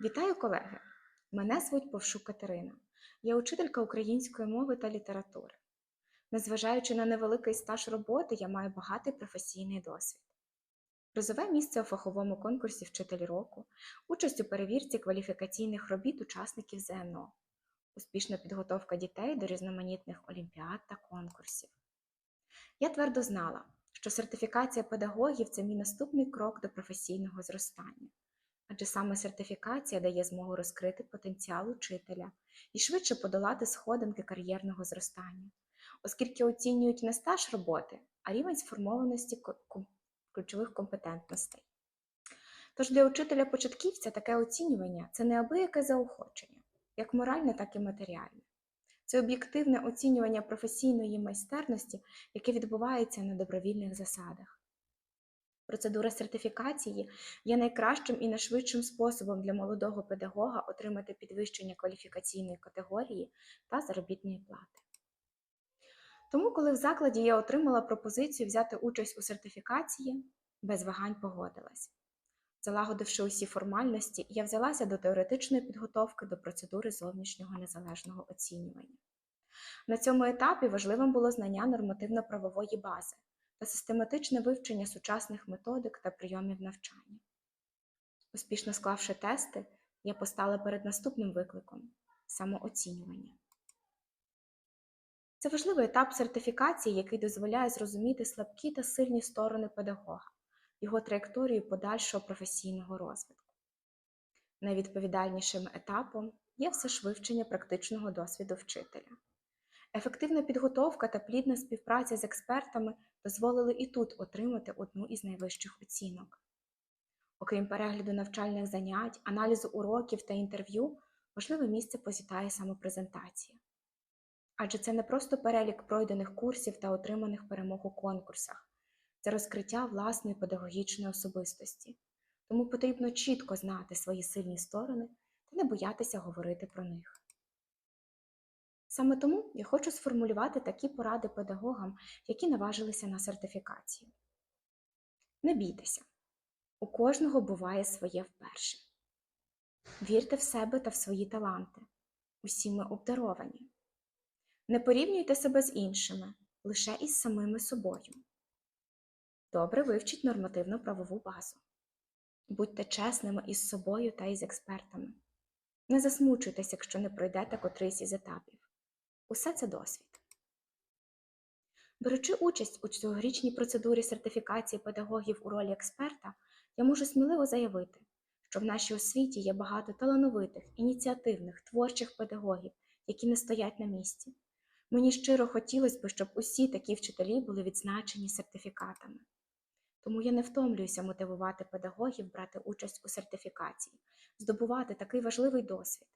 Вітаю, колеги! Мене звуть Повшук Катерина. Я учителька української мови та літератури. Незважаючи на невеликий стаж роботи, я маю багатий професійний досвід. Призове місце у фаховому конкурсі Вчитель року, участь у перевірці кваліфікаційних робіт учасників ЗНО, успішна підготовка дітей до різноманітних олімпіад та конкурсів. Я твердо знала, що сертифікація педагогів це мій наступний крок до професійного зростання адже саме сертифікація дає змогу розкрити потенціал учителя і швидше подолати сходинки кар'єрного зростання, оскільки оцінюють не стаж роботи, а рівень сформованості ключових компетентностей. Тож для учителя-початківця таке оцінювання це неабияке заохочення, як моральне, так і матеріальне. Це об'єктивне оцінювання професійної майстерності, яке відбувається на добровільних засадах. Процедура сертифікації є найкращим і найшвидшим способом для молодого педагога отримати підвищення кваліфікаційної категорії та заробітної плати. Тому, коли в закладі я отримала пропозицію взяти участь у сертифікації, без вагань погодилась. Залагодивши усі формальності, я взялася до теоретичної підготовки до процедури зовнішнього незалежного оцінювання. На цьому етапі важливим було знання нормативно-правової бази та систематичне вивчення сучасних методик та прийомів навчання. Успішно склавши тести, я постала перед наступним викликом самооцінювання. Це важливий етап сертифікації, який дозволяє зрозуміти слабкі та сильні сторони педагога, його траєкторію подальшого професійного розвитку. Найвідповідальнішим етапом є все ж вивчення практичного досвіду вчителя. Ефективна підготовка та плідна співпраця з експертами дозволили і тут отримати одну із найвищих оцінок. Окрім перегляду навчальних занять, аналізу уроків та інтерв'ю, важливе місце посідає самопрезентація. Адже це не просто перелік пройдених курсів та отриманих перемог у конкурсах, це розкриття власної педагогічної особистості. Тому потрібно чітко знати свої сильні сторони та не боятися говорити про них. Саме тому я хочу сформулювати такі поради педагогам, які наважилися на сертифікацію. Не бійтеся, у кожного буває своє вперше. Вірте в себе та в свої таланти. Усі ми обдаровані. Не порівнюйте себе з іншими, лише із самими собою. Добре вивчіть нормативну правову базу. Будьте чесними із собою та із експертами. Не засмучуйтесь, якщо не пройдете котрийсь із етапів. Усе це досвід. Беручи участь у цьогорічній процедурі сертифікації педагогів у ролі експерта, я можу сміливо заявити, що в нашій освіті є багато талановитих, ініціативних, творчих педагогів, які не стоять на місці. Мені щиро хотілося б, щоб усі такі вчителі були відзначені сертифікатами. Тому я не втомлююся мотивувати педагогів брати участь у сертифікації, здобувати такий важливий досвід.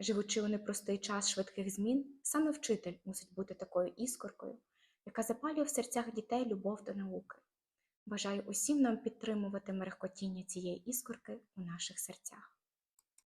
Живучи у непростий час швидких змін, саме вчитель мусить бути такою іскоркою, яка запалює в серцях дітей любов до науки. Бажаю усім нам підтримувати мерехкотіння цієї іскорки у наших серцях.